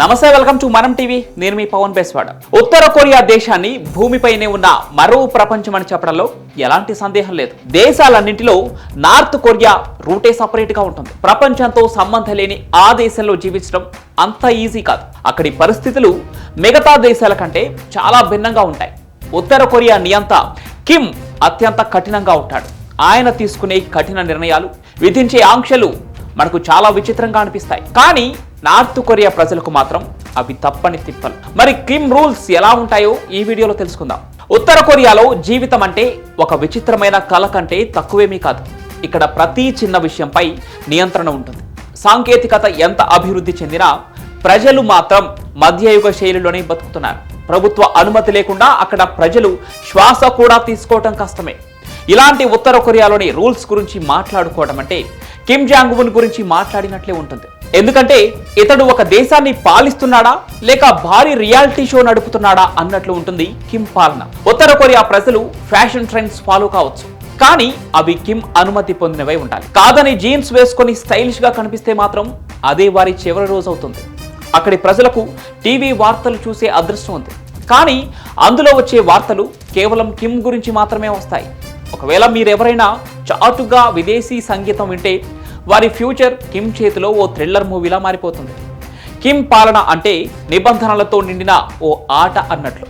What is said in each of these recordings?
నమస్తే welcome to మనం TV. నేను మీ పవన్ బేస్వాడ. ఉత్తర కొరియా దేశాన్ని భూమిపైనే ఉన్న మరో ప్రపంచం అని చెప్పడంలో ఎలాంటి సందేహం లేదు. దేశాలన్నింటిలో నార్త్ కొరియా రూటే సపరేట్గా ఉంటుంది. ప్రపంచంతో సంబంధం లేని ఆ దేశంలో జీవించడం అంత ఈజీ కాదు. అక్కడి పరిస్థితులు మిగతా దేశాల కంటే చాలా భిన్నంగా ఉంటాయి. ఉత్తర కొరియా నియంత కిమ్ అత్యంత కఠినంగా ఉంటాడు. ఆయన తీసుకునే కఠిన నిర్ణయాలు విధించే ఆంక్షలు మనకు చాలా విచిత్రంగా అనిపిస్తాయి. కానీ నార్త్ కొరియా ప్రజలకు మాత్రం అవి తప్పని తిప్పలు. మరి కిమ్ రూల్స్ ఎలా ఉంటాయో ఈ వీడియోలో తెలుసుకుందాం. ఉత్తర కొరియాలో జీవితం అంటే ఒక విచిత్రమైన కళ కంటే తక్కువేమీ కాదు. ఇక్కడ ప్రతి చిన్న విషయంపై నియంత్రణ ఉంటుంది. సాంకేతికత ఎంత అభివృద్ధి చెందినా ప్రజలు మాత్రం మధ్యయుగ శైలిలోనే బతుకుతున్నారు. ప్రభుత్వ అనుమతి లేకుండా అక్కడ ప్రజలు శ్వాస కూడా తీసుకోవటం కష్టమే. ఇలాంటి ఉత్తర కొరియాలోని రూల్స్ గురించి మాట్లాడుకోవడం అంటే కిమ్ జాంగ్ ఉన్ గురించి మాట్లాడినట్లే ఉంటుంది. ఎందుకంటే ఇతడు ఒక దేశాన్ని పాలిస్తున్నాడా లేక భారీ రియాలిటీ షో నడుపుతున్నాడా అన్నట్లు ఉంటుంది కిమ్ పాలన. ఉత్తర కొరియా ప్రజలు ఫ్యాషన్ ట్రెండ్స్ ఫాలో కావచ్చు. కానీ అవి కిమ్ అనుమతి పొందినవై ఉండాలి. కాదని జీన్స్ వేసుకొని స్టైలిష్గా కనిపిస్తే మాత్రం అదే వారి చివరి రోజు అవుతుంది. అక్కడి ప్రజలకు టీవీ వార్తలు చూసే అదృష్టం ఉంది. కానీ అందులో వచ్చే వార్తలు కేవలం కిమ్ గురించి మాత్రమే వస్తాయి. ఒకవేళ మీరెవరైనా చాటుగా విదేశీ సంగీతం వింటే వారి ఫ్యూచర్ కిమ్ చేతిలో ఓ థ్రిల్లర్ మూవీలా మారిపోతుంది. కిమ్ పాలన అంటే నిబంధనలతో నిండిన ఓ ఆట అన్నట్లు.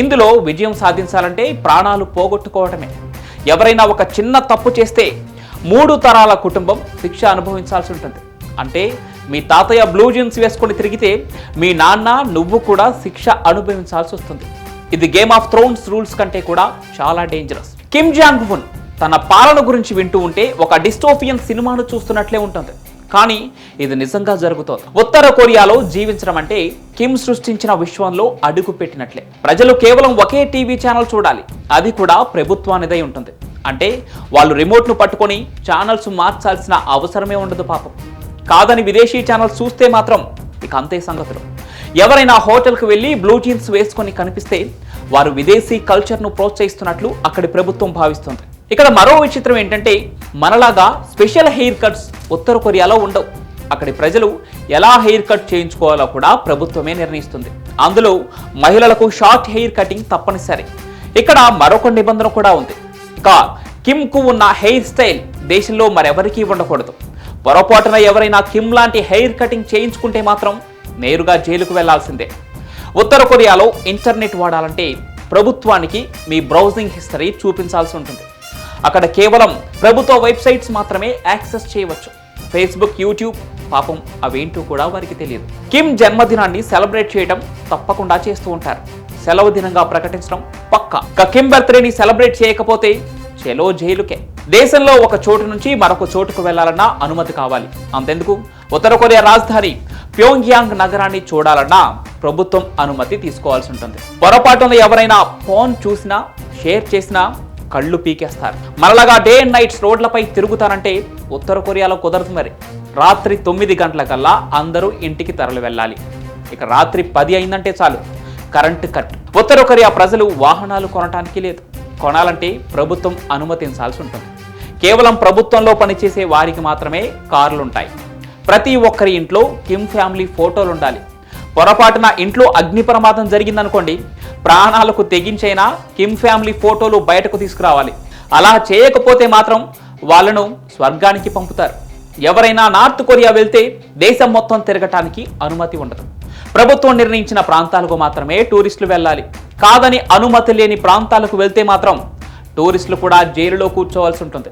ఇందులో విజయం సాధించాలంటే ప్రాణాలు పోగొట్టుకోవటమే. ఎవరైనా ఒక చిన్న తప్పు చేస్తే మూడు తరాల కుటుంబం శిక్ష అనుభవించాల్సి ఉంటుంది. అంటే మీ తాతయ్య బ్లూ జీన్స్ వేసుకొని తిరిగితే మీ నాన్న నువ్వు కూడా శిక్ష అనుభవించాల్సి వస్తుంది. ఇది గేమ్ ఆఫ్ థ్రోన్స్ రూల్స్ కంటే కూడా చాలా డేంజరస్ కిమ్ జాంగ్ ఉన్ తన పాలన గురించి వింటూ ఉంటే ఒక డిస్టోపియన్ సినిమాను చూస్తున్నట్లే ఉంటుంది. కానీ ఇది నిజంగా జరుగుతోంది. ఉత్తర కొరియాలో జీవించడం అంటే కిమ్ సృష్టించిన విశ్వంలో అడుగు పెట్టినట్లే. ప్రజలు కేవలం ఒకే టీవీ ఛానల్ చూడాలి. అది కూడా ప్రభుత్వానిదై ఉంటుంది. అంటే వాళ్ళు రిమోట్ను పట్టుకొని ఛానల్స్ మార్చాల్సిన అవసరమే ఉండదు పాపం. కాదని విదేశీ ఛానల్స్ చూస్తే మాత్రం ఇక అంతే సంగతులు. ఎవరైనా హోటల్కి వెళ్ళి బ్లూ జీన్స్ వేసుకొని కనిపిస్తే వారు విదేశీ కల్చర్ను ప్రోత్సహిస్తున్నట్లు అక్కడి ప్రభుత్వం భావిస్తుంది. ఇక్కడ మరో విచిత్రం ఏంటంటే మనలాగా స్పెషల్ హెయిర్ కట్స్ ఉత్తర కొరియాలో ఉండవు. అక్కడి ప్రజలు ఎలా హెయిర్ కట్ చేయించుకోవాలో కూడా ప్రభుత్వమే నిర్ణయిస్తుంది. అందులో మహిళలకు షార్ట్ హెయిర్ కటింగ్ తప్పనిసరి. ఇక్కడ మరొక నిబంధన కూడా ఉంది. ఇక కిమ్కు ఉన్న హెయిర్ స్టైల్ దేశంలో మరెవరికీ ఉండకూడదు. పొరపాటున ఎవరైనా కిమ్ లాంటి హెయిర్ కటింగ్ చేయించుకుంటే మాత్రం నేరుగా జైలుకు వెళ్ళాల్సిందే. ఉత్తర కొరియాలో ఇంటర్నెట్ వాడాలంటే ప్రభుత్వానికి మీ బ్రౌజింగ్ హిస్టరీ చూపించాల్సి ఉంటుంది. అక్కడ కేవలం ప్రభుత్వ వెబ్సైట్స్ మాత్రమే యాక్సెస్ చేయవచ్చు. ఫేస్బుక్ యూట్యూబ్ పాపం అవేంటో కూడా వారికి తెలియదు. కిమ్ జన్మదినాన్ని సెలబ్రేట్ చేయడం తప్పకుండా చేస్తూ ఉంటారు. సెలవు దినంగా ప్రకటించడం పక్క. కిమ్ బర్త్డేని సెలబ్రేట్ చేయకపోతే చెలో జైలుకే. దేశంలో ఒక చోటు నుంచి మరొక చోటుకు వెళ్ళాలన్నా అనుమతి కావాలి. అంతెందుకు? ఉత్తర కొరియా రాజధాని ప్యోంగ్యాంగ్ నగరాన్ని చూడాలన్నా ప్రభుత్వం అనుమతి తీసుకోవాల్సి ఉంటుంది. పొరపాటున ఎవరైనా ఫోన్ చూసినా షేర్ చేసినా కళ్ళు పీకేస్తారు. మరలాగా డే అండ్ నైట్స్ రోడ్లపై తిరుగుతారంటే ఉత్తర కొరియాలో కుదరదు మరి. రాత్రి తొమ్మిది గంటలకల్లా అందరూ ఇంటికి తరలి వెళ్ళాలి. ఇక రాత్రి పది అయిందంటే చాలు. Current cut. ఉత్తర కొరియా ప్రజలు వాహనాలు కొనటానికి లేదు. కొనాలంటే ప్రభుత్వం అనుమతించాల్సి ఉంటుంది. కేవలం ప్రభుత్వంలో పనిచేసే వారికి మాత్రమే కార్లు ఉంటాయి ప్రతి ఒక్కరి ఇంట్లో కిమ్ ఫ్యామిలీ ఫోటోలు ఉండాలి పొరపాటున ఇంట్లో అగ్ని ప్రమాదం జరిగిందనుకోండి ప్రాణాలకు తెగించైనా కిమ్ ఫ్యామిలీ ఫోటోలు బయటకు తీసుకురావాలి. అలా చేయకపోతే మాత్రం వాళ్ళను స్వర్గానికి పంపుతారు. ఎవరైనా నార్త్ కొరియా వెళ్తే దేశం మొత్తం తిరగటానికి అనుమతి ఉండదు. ప్రభుత్వం నిర్ణయించిన ప్రాంతాలకు మాత్రమే టూరిస్టులు వెళ్ళాలి. కాదని అనుమతి లేని ప్రాంతాలకు వెళ్తే మాత్రం టూరిస్టులు కూడా జైలులో కూర్చోవాల్సి ఉంటుంది.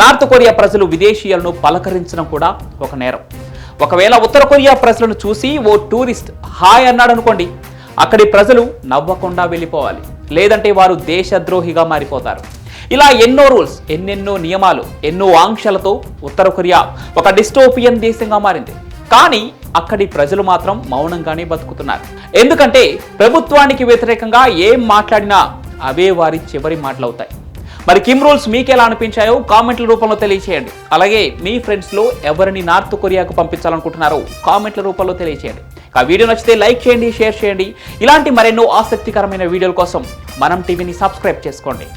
నార్త్ కొరియా ప్రజలు విదేశీయులను పలకరించడం కూడా ఒక నేరం. ఒకవేళ ఉత్తర కొరియా ప్రజలను చూసి ఓ టూరిస్ట్ హాయ్ అన్నాడు అనుకోండి అక్కడి ప్రజలు నవ్వకుండా వెళ్ళిపోవాలి. లేదంటే వారు దేశద్రోహిగా మారిపోతారు. ఇలా ఎన్నో రూల్స్ ఎన్నెన్నో నియమాలు ఎన్నో ఆంక్షలతో ఉత్తర కొరియా ఒక డిస్టోపియన్ దేశంగా మారింది. కానీ అక్కడి ప్రజలు మాత్రం మౌనంగానే బతుకుతున్నారు. ఎందుకంటే ప్రభుత్వానికి వ్యతిరేకంగా ఏం మాట్లాడినా అవే వారి చివరి మాటలవుతాయి. మరి కిమ్ రూల్స్ మీకు ఎలా అనిపించాయో కామెంట్ల రూపంలో తెలియచేయండి. అలాగే మీ ఫ్రెండ్స్లో ఎవరిని నార్త్ కొరియాకు పంపించాలనుకుంటున్నారో కామెంట్ల రూపంలో తెలియచేయండి. ఆ వీడియో నచ్చితే లైక్ చేయండి షేర్ చేయండి. ఇలాంటి మరెన్నో ఆసక్తికరమైన వీడియోల కోసం మనం టీవీని సబ్స్క్రైబ్ చేసుకోండి.